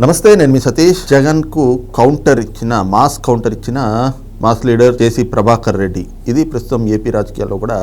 నమస్తే నేను మీ సతీష్. జగన్కు కౌంటర్ ఇచ్చిన మాస్ కౌంటర్ ఇచ్చిన mass leader JC Prabhakar Reddy. ఇది ప్రస్తుతం ఏపీ రాజకీయాల్లో కూడా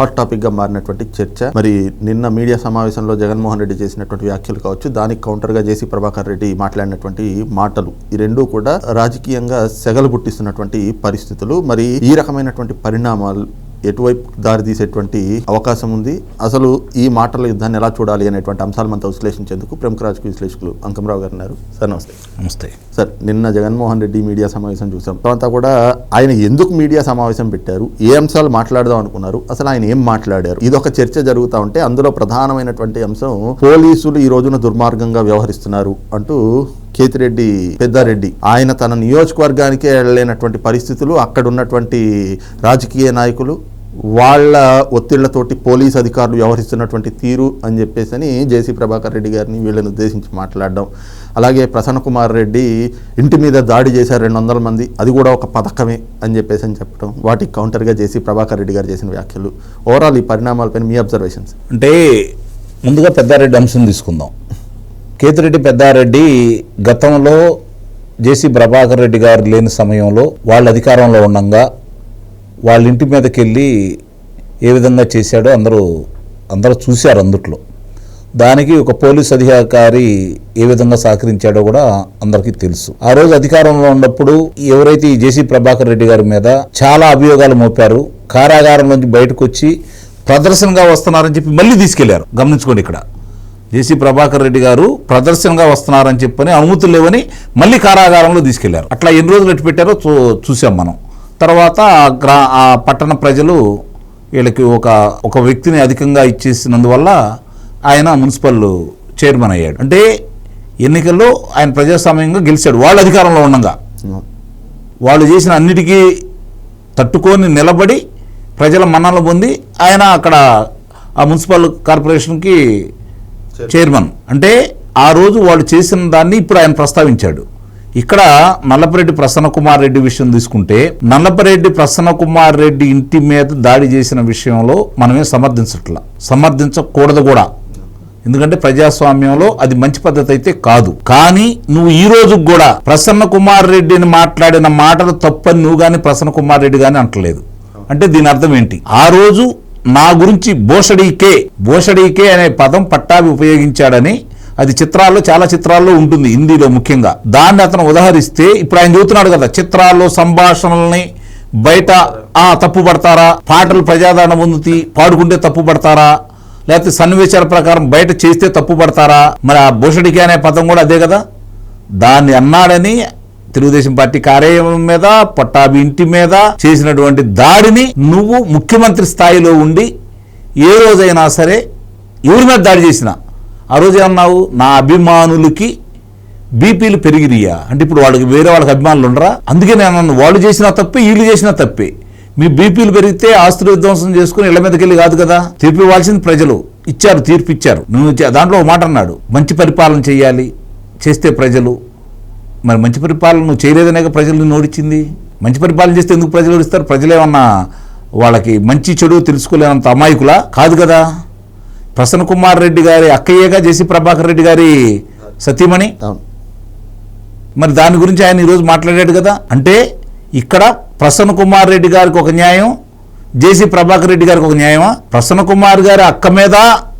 హాట్ టాపిక్గా మారినటువంటి చర్చ. మరి నిన్న మీడియా సమావేశంలో జగన్మోహన్ రెడ్డి చేసినటువంటి వ్యాఖ్యలు కావచ్చు దానికి కౌంటర్గా జేసీ ప్రభాకర్ రెడ్డి మాట్లాడినటువంటి మాటలు. ఈ రెండూ కూడా రాజకీయంగా సెగలు పుట్టిస్తున్నటువంటి పరిస్థితులు. మరి ఈ రకమైనటువంటి పరిణామాలు ఎటువైపు దారి తీసేటువంటి అవకాశం ఉంది. అసలు ఈ మాటల యుద్ధాన్ని ఎలా చూడాలి అనేటువంటి అంశాలు మనతో విశ్లేషించేందుకు ప్రముఖ రాజకీయ విశ్లేషకులు అంకమరావు గారు ఉన్నారు. సార్ నమస్తే. నమస్తే. సార్ నిన్న జగన్మోహన్ రెడ్డి మీడియా సమావేశం చూసాం. తర్వాత కూడా ఆయన ఎందుకు మీడియా సమావేశం పెట్టారు? ఏ అంశాలు మాట్లాడదాం అనుకున్నారు? అసలు ఆయన ఏం మాట్లాడారు? ఇది ఒక చర్చ జరుగుతూ ఉంటే అందులో ప్రధానమైనటువంటి అంశం పోలీసులు ఈ రోజున దుర్మార్గంగా వ్యవహరిస్తున్నారు అంటూ కేతిరెడ్డి పెద్దారెడ్డి. ఆయన తన నియోజకవర్గానికే వెళ్ళలేనటువంటి పరిస్థితులు అక్కడ ఉన్నటువంటి రాజకీయ నాయకులు వాళ్ళ ఒత్తిళ్ళతోటి పోలీస్ అధికారులు వ్యవహరిస్తున్నటువంటి తీరు అని చెప్పేసి అని జేసీ ప్రభాకర్ రెడ్డి గారిని వీళ్ళని ఉద్దేశించి మాట్లాడడం. అలాగే ప్రసన్న కుమార్ రెడ్డి ఇంటి మీద దాడి చేశారు రెండు వందల మంది అది కూడా ఒక పథకమే అని చెప్పేసి అని చెప్పడం. వాటికి కౌంటర్గా జేసీ ప్రభాకర్ రెడ్డి గారు చేసిన వ్యాఖ్యలు. ఓవరాల్ ఈ పరిణామాలపైన మీ అబ్జర్వేషన్స్. అంటే ముందుగా పెద్దారెడ్డి అంశం తీసుకుందాం. కేతిరెడ్డి పెద్దారెడ్డి గతంలో జేసీ ప్రభాకర్ రెడ్డి గారు లేని సమయంలో వాళ్ళ అధికారంలో ఉండగా వాళ్ళ ఇంటి మీదకి వెళ్ళి ఏ విధంగా చేశాడో అందరూ అందరూ చూశారు అందుట్లో. దానికి ఒక పోలీస్ అధికారి ఏ విధంగా సహకరించాడో కూడా అందరికీ తెలుసు. ఆ రోజు అధికారంలో ఉన్నప్పుడు ఎవరైతే ఈ జేసీ ప్రభాకర్ రెడ్డి గారి మీద చాలా అభియోగాలు మోపారు కారాగారం నుంచి బయటకు వచ్చి ప్రదర్శనగా వస్తున్నారని చెప్పి మళ్ళీ తీసుకెళ్ళారు. గమనించుకోండి ఇక్కడ. జేసీ ప్రభాకర్ రెడ్డి గారు ప్రదర్శనగా వస్తున్నారని చెప్పని అనుమతులు లేవని మళ్ళీ కారాగారంలో తీసుకెళ్ళారు. అట్లా ఎన్ని రోజులు ఎట్టు పెట్టారో చూ చూసాం మనం. తర్వాత గ్రా ఆ పట్టణ ప్రజలు వీళ్ళకి ఒక ఒక వ్యక్తిని అధికంగా ఇచ్చేసినందువల్ల ఆయన మున్సిపల్ చైర్మన్ అయ్యాడు. అంటే ఎన్నికల్లో ఆయన ప్రజాస్వామ్యంగా గెలిచాడు. వాళ్ళ అధికారంలో ఉండగా. వాళ్ళు చేసిన అన్నిటికీ తట్టుకొని నిలబడి ప్రజల మన్నలు పొంది ఆయన అక్కడ ఆ మున్సిపల్ కార్పొరేషన్కి చైర్మన్. అంటే ఆ రోజు వాళ్ళు చేసిన దాన్ని ఇప్పుడు ఆయన ప్రస్తావించాడు. ఇక్కడ నల్లపరెడ్డి ప్రసన్న కుమార్ రెడ్డి విషయం తీసుకుంటే నల్లపరెడ్డి ప్రసన్న కుమార్ రెడ్డి ఇంటి మీద దాడి చేసిన విషయంలో మనమే సమర్థించట్లా. సమర్థించకూడదు కూడా. ఎందుకంటే ప్రజాస్వామ్యంలో అది మంచి పద్ధతి అయితే కాదు. కానీ నువ్వు ఈ రోజు కూడా ప్రసన్న కుమార్ రెడ్డిని మాట్లాడిన మాటలు తప్పని నువ్వు కానీ ప్రసన్న కుమార్ రెడ్డి కానీ అంటలేదు. అంటే దీని అర్థం ఏంటి? ఆ రోజు నా గురించి బోషడీకే బోషడీకే అనే పదం పట్టాభి ఉపయోగించాడని అది చిత్రాల్లో చాలా చిత్రాల్లో ఉంటుంది హిందీలో ముఖ్యంగా. దాన్ని అతను ఉదాహరిస్తే ఇప్పుడు ఆయన చెబుతున్నాడు కదా చిత్రాల్లో సంభాషణల్ని బయట ఆ తప్పు పడతారా? పాటలు ప్రజాదరణ పొందుతి పాడుకుంటే తప్పు పడతారా? లేకపోతే సన్నివేశాల ప్రకారం బయట చేస్తే తప్పు పడతారా? మరి ఆ భూషడికి అనే పదం కూడా అదే కదా? దాన్ని అన్నాడని తెలుగుదేశం పార్టీ కార్యాలయం మీద పట్టాభి ఇంటి మీద చేసినటువంటి దాడిని నువ్వు ముఖ్యమంత్రి స్థాయిలో ఉండి ఏ రోజైనా సరే ఎవరి మీద దాడి చేసినా ఆ రోజు ఏమన్నావు? నా అభిమానులకి బీపీలు పెరిగిరియా అంటే ఇప్పుడు వాళ్ళకి వేరే వాళ్ళకి అభిమానులు ఉండరా? అందుకే నేను అన్నాను వాళ్ళు చేసిన తప్పే వీళ్ళు చేసిన తప్పే. మీ బీపీలు పెరిగితే ఆస్తులు విధ్వంసం చేసుకుని ఇళ్ళ మీదకి వెళ్ళి కాదు కదా? తీర్పు ఇవ్వాల్సింది ప్రజలు. ఇచ్చారు తీర్పు ఇచ్చారు. నువ్వు దాంట్లో ఒక మాట అన్నాడు మంచి పరిపాలన చేయాలి చేస్తే ప్రజలు మరి మంచి పరిపాలన నువ్వు చేయలేదనే ప్రజలు నిన్ను ఓడించింది? మంచి పరిపాలన చేస్తే ఎందుకు ప్రజలు ఓడిస్తారు? ప్రజలేమన్నా వాళ్ళకి మంచి చెడు తెలుసుకోలేనంత అమాయకులా? కాదు కదా. ప్రసన్న కుమార్ రెడ్డి గారి అక్కయ్యగా జేసీ ప్రభాకర్ రెడ్డి గారి సతీమణి. మరి దాని గురించి ఆయన ఈరోజు మాట్లాడాడు కదా. అంటే ఇక్కడ ప్రసన్న కుమార్ రెడ్డి గారికి ఒక న్యాయం జేసీ ప్రభాకర్ రెడ్డి గారికి ఒక న్యాయమా? ప్రసన్న కుమార్ గారి అక్క మీద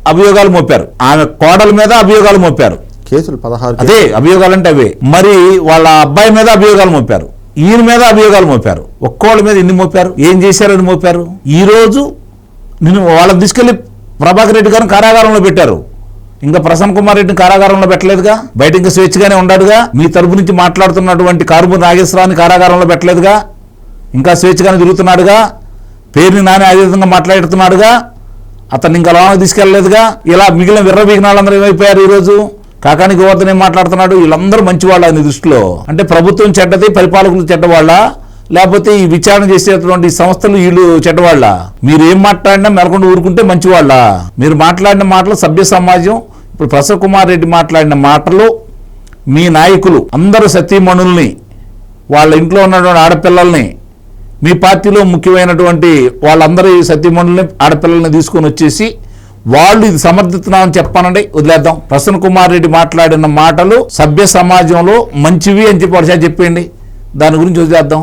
అభియోగాలు మోపారు. ఆమె కోడల మీద అభియోగాలు మోపారు. కేసులు పదహారు అదే అభియోగాలు అంటే అవే. మరి వాళ్ళ అబ్బాయి మీద అభియోగాలు మోపారు. ఈయన మీద అభియోగాలు మోపారు. ఒక్కోళ్ళ మీద ఎన్ని మోపారు? ఏం చేశారని మోపారు? ఈ రోజు నేను వాళ్ళని తీసుకెళ్ళి ప్రభాకర్ రెడ్డి గారిని కారాగారంలో పెట్టారు. ఇంకా ప్రసన్న కుమార్ రెడ్డిని కారాగారంలో పెట్టలేదుగా? బయట ఇంకా స్వేచ్ఛగానే ఉన్నాడుగా మీ తరపు నుంచి మాట్లాడుతున్నటువంటి కారుమూరి నాగేశ్వరాన్ని కారాగారంలో పెట్టలేదుగా? ఇంకా స్వేచ్ఛగానే తిరుగుతున్నాడుగా? పేరుని నాని అదే విధంగా మాట్లాడుతున్నాడుగా? అతన్ని ఇంకా లోన తీసుకెళ్ళలేదుగా ఇలా మిగిలిన విర్ర వాళ్ళందరూ ఏమైపోయారు ఈరోజు కాకాని గోవర్ధన్ ఏం మాట్లాడుతున్నాడు? వీళ్ళందరూ మంచివాళ్ళ ఆయన దృష్టిలో. అంటే ప్రభుత్వం చెడ్డది పరిపాలకులు చెడ్డవాళ్ళ లేకపోతే ఈ విచారణ చేసేటువంటి సంస్థలు వీళ్ళు చెడ్డవాళ్ళ. మీరు ఏం మాట్లాడినా మెలకుండా ఊరుకుంటే మంచివాళ్ళ. మీరు మాట్లాడిన మాటలు సభ్య సమాజం ఇప్పుడు ప్రసన్న కుమార్ రెడ్డి మాట్లాడిన మాటలు మీ నాయకులు అందరూ సతీమణుల్ని వాళ్ళ ఇంట్లో ఉన్నటువంటి ఆడపిల్లల్ని మీ పార్టీలో ముఖ్యమైనటువంటి వాళ్ళందరూ సతీమణుల్ని ఆడపిల్లల్ని తీసుకొని వచ్చేసి వాళ్ళు ఇది సమర్థిస్తున్నామని చెప్పానండి. వదిలేద్దాం. ప్రసన్న కుమార్ రెడ్డి మాట్లాడిన మాటలు సభ్య సమాజంలో మంచివి అని చెప్పి ఒకసారి చెప్పండి దాని గురించి వదిలేద్దాం.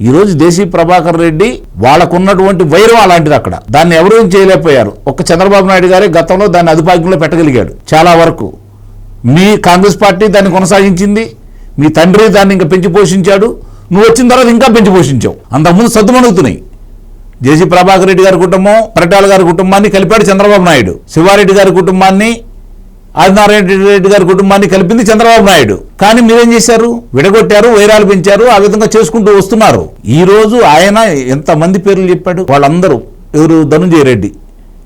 ఈరోజు దేశీ ప్రభాకర్ రెడ్డి వాళ్ళకున్నటువంటి వైరం అలాంటిది అక్కడ. దాన్ని ఎవరు ఏం చేయలేకపోయారు? ఒక్క చంద్రబాబు నాయుడు గారే గతంలో దాన్ని అదుపాగ్యంలో పెట్టగలిగాడు. చాలా వరకు. మీ కాంగ్రెస్ పార్టీ దాన్ని కొనసాగించింది. మీ తండ్రి దాన్ని ఇంకా పెంచి పోషించాడు. నువ్వు వచ్చిన తర్వాత ఇంకా పెంచి పోషించావు. అంతకుముందు సద్దుమణుగుతున్నాయి. జేసీ ప్రభాకర్ రెడ్డి గారి కుటుంబం పరిటాల గారి కుటుంబాన్ని కలిపాడు చంద్రబాబు నాయుడు. శివారెడ్డి గారి కుటుంబాన్ని ఆదినారాయణ రెడ్డి గారి కుటుంబాన్ని కలిపింది చంద్రబాబు నాయుడు. కానీ మీరేం చేశారు? విడగొట్టారు వైరాలు పెంచారు ఆ విధంగా చేసుకుంటూ వస్తున్నారు. ఈ రోజు ఆయన ఎంతమంది పేర్లు చెప్పాడు? వాళ్ళందరూ ఎవరు? ధనుంజయ రెడ్డి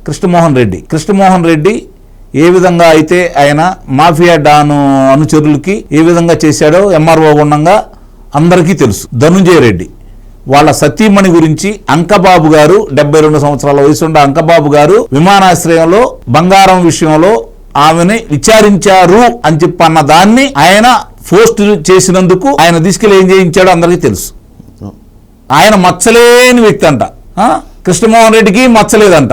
కృష్ణమోహన్ రెడ్డి. కృష్ణమోహన్ రెడ్డి ఏ విధంగా అయితే ఆయన మాఫియా డాను అనుచరులకి ఏ విధంగా చేశాడో ఎంఆర్ఓ ఉండగా అందరికీ తెలుసు. ధనుంజయ రెడ్డి. వాళ్ళ సతీమణి గురించి అంకబాబు గారు డెబ్బై రెండు సంవత్సరాల వయసుండ అంకబాబు గారు విమానాశ్రయంలో బంగారం విషయంలో ఆమెని విచారించారు అని చెప్పి అన్న దాన్ని ఆయన పోస్ట్ చేసినందుకు ఆయన తీసుకెళ్ళి ఏం చేయించాడో అందరికీ తెలుసు. ఆయన మచ్చలేని వ్యక్తి అంట. కృష్ణమోహన్ రెడ్డికి మచ్చలేదంట.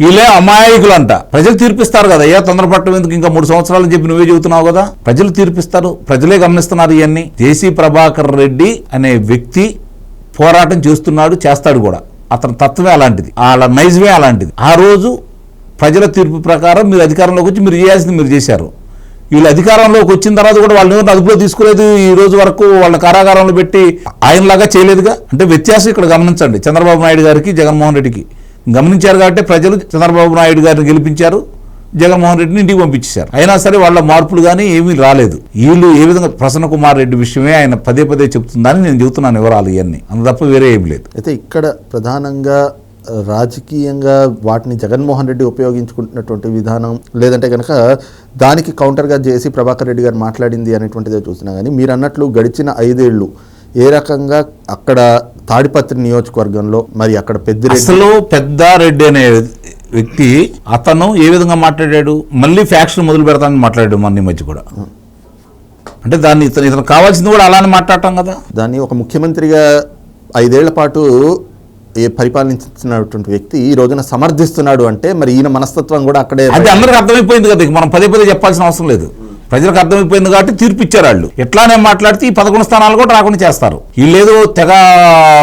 వీళ్ళే అమాయకులంట. ప్రజలు తీర్పిస్తారు కదా. ఏ తొందరపడటం ఎందుకు? ఇంకా మూడు సంవత్సరాలు చెప్పి నువ్వే చెబుతున్నావు కదా. ప్రజలు తీర్పిస్తారు. ప్రజలే గమనిస్తున్నారు ఇవన్నీ. జేసీ ప్రభాకర్ రెడ్డి అనే వ్యక్తి పోరాటం చేస్తున్నాడు చేస్తాడు కూడా. అతని తత్వమే అలాంటిది. వాళ్ళ నైజమే అలాంటిది. ఆ రోజు ప్రజల తీర్పు ప్రకారం మీరు అధికారంలోకి వచ్చి మీరు చేయాల్సింది మీరు చేశారు. వీళ్ళు అధికారంలోకి వచ్చిన తర్వాత కూడా వాళ్ళని ఎవరిని అదుపులో తీసుకోలేదు. ఈ రోజు వరకు వాళ్ళ కారాగారంలో పెట్టి ఆయనలాగా చేయలేదుగా? అంటే వ్యత్యాసం ఇక్కడ గమనించండి. చంద్రబాబు నాయుడు గారికి జగన్మోహన్ రెడ్డికి. గమనించారు కాబట్టి ప్రజలు చంద్రబాబు నాయుడు గారిని గెలిపించారు. జగన్మోహన్ రెడ్డిని ఇంటికి పంపించారు అయినా సరే వాళ్ళ మార్పులు కానీ ఏమీ రాలేదు. వీళ్ళు ఏ విధంగా ప్రసన్న కుమార్ రెడ్డి విషయమే ఆయన పదే పదే చెప్తుందని నేను చెబుతున్నాను వివరాలు ఇవన్నీ అంత తప్ప వేరే ఏం లేదు. అయితే ఇక్కడ ప్రధానంగా రాజకీయంగా వాటిని జగన్మోహన్ రెడ్డి ఉపయోగించుకుంటున్నటువంటి విధానం లేదంటే కనుక దానికి కౌంటర్గా చేసి ప్రభాకర్ రెడ్డి గారు మాట్లాడింది అనేటువంటిదే చూసినా కానీ మీరు అన్నట్లు గడిచిన ఐదేళ్ళు ఏ రకంగా అక్కడ తాడిపత్రి నియోజకవర్గంలో మరి అక్కడ పెద్దిరెడ్డి అసలు పెద్దారెడ్డి అనే వ్యక్తి అతను ఏ విధంగా మాట్లాడాడు మళ్ళీ ఫ్యాక్షన్ మొదలు పెడతానని మాట్లాడాడు మన మధ్య కూడా. అంటే దాన్ని ఇతను ఇతను కావాల్సింది కూడా అలానే మాట్లాడటం కదా? దాన్ని ఒక ముఖ్యమంత్రిగా ఐదేళ్ళ పాటు ఏ పరిపాలించినటువంటి వ్యక్తి ఈ రోజున సమర్థిస్తున్నాడు అంటే మరి ఈయన మనస్తత్వం కూడా అక్కడే అది అందరికి అర్థమైపోయింది కదా మనం పదే పదే చెప్పాల్సిన అవసరం లేదు. ప్రజలకు అర్థమైపోయింది కాబట్టి తీర్పు ఇచ్చారు వాళ్ళు. ఎట్లానే మాట్లాడితే ఈ పదకొండు స్థానాలు కూడా రాకుండా చేస్తారు. వీళ్ళేదో తెగ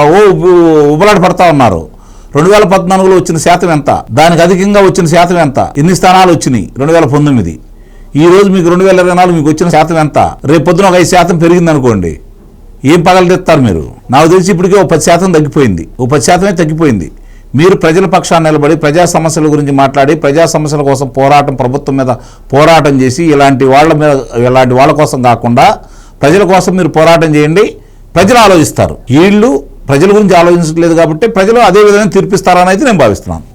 ఓ ఉబలాట పడతా ఉన్నారు. రెండు వేల పద్నాలుగులో వచ్చిన శాతం ఎంత? దానికి అధికంగా వచ్చిన శాతం ఎంత? ఎన్ని స్థానాలు వచ్చినాయి? రెండు వేల పంతొమ్మిది. ఈ రోజు మీకు రెండు వేల ఇరవై నాలుగు మీకు వచ్చిన శాతం ఎంత? రేపు పొద్దున ఒక ఐదు శాతం పెరిగింది అనుకోండి ఏం పగలు మీరు? నాకు తెలిసి ఇప్పటికే ఒక పది శాతం తగ్గిపోయింది. ఓ పది శాతమే తగ్గిపోయింది. మీరు ప్రజల పక్షాన్ని నిలబడి ప్రజా సమస్యల గురించి మాట్లాడి ప్రజా సమస్యల కోసం పోరాటం ప్రభుత్వం మీద పోరాటం చేసి ఇలాంటి వాళ్ళ మీద ఇలాంటి వాళ్ళ కోసం కాకుండా ప్రజల కోసం మీరు పోరాటం చేయండి. ప్రజలు ఆలోచిస్తారు. వీళ్ళు ప్రజల గురించి ఆలోచించట్లేదు కాబట్టి ప్రజలు అదే విధంగా తీర్పిస్తారని అయితే నేను భావిస్తున్నాను.